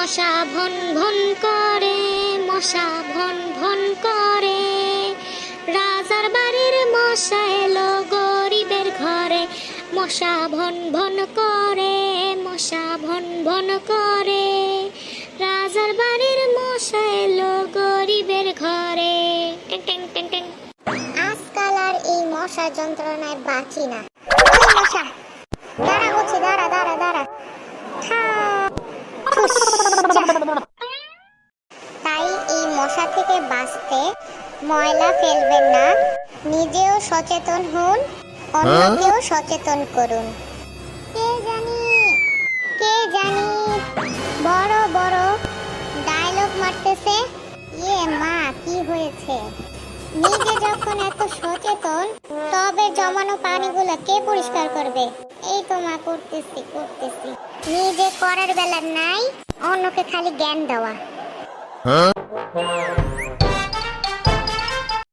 মশা von von করে মশা ভন ভন করে। রাজার বাড়ির মশা এলো গরিবের ঘরে মশা ভন ভন করে মশা ভন ভন করে। রাজার বাড়ির মশা এলো গরিবের ঘরে। আজকাল আর এই মশা যন্ত্রণায় বাঁচি না। মশা তাই এই মশা থেকে বাঁচতে ময়লা ফেলবেন না। নিজেও সচেতন হন অন্যকেও সচেতন করুন। কে জানি কে জানি বড় বড় ডায়লগ মারতেছে ইয়ে মা কি হয়েছে? নিজে যখন এত সচেতন তবে জমানো পানিগুলো কে পরিষ্কার করবে? এই তো মা করতেছি করতেছি। নিজে করার বেলা নাই খালি জ্ঞান দেওয়া।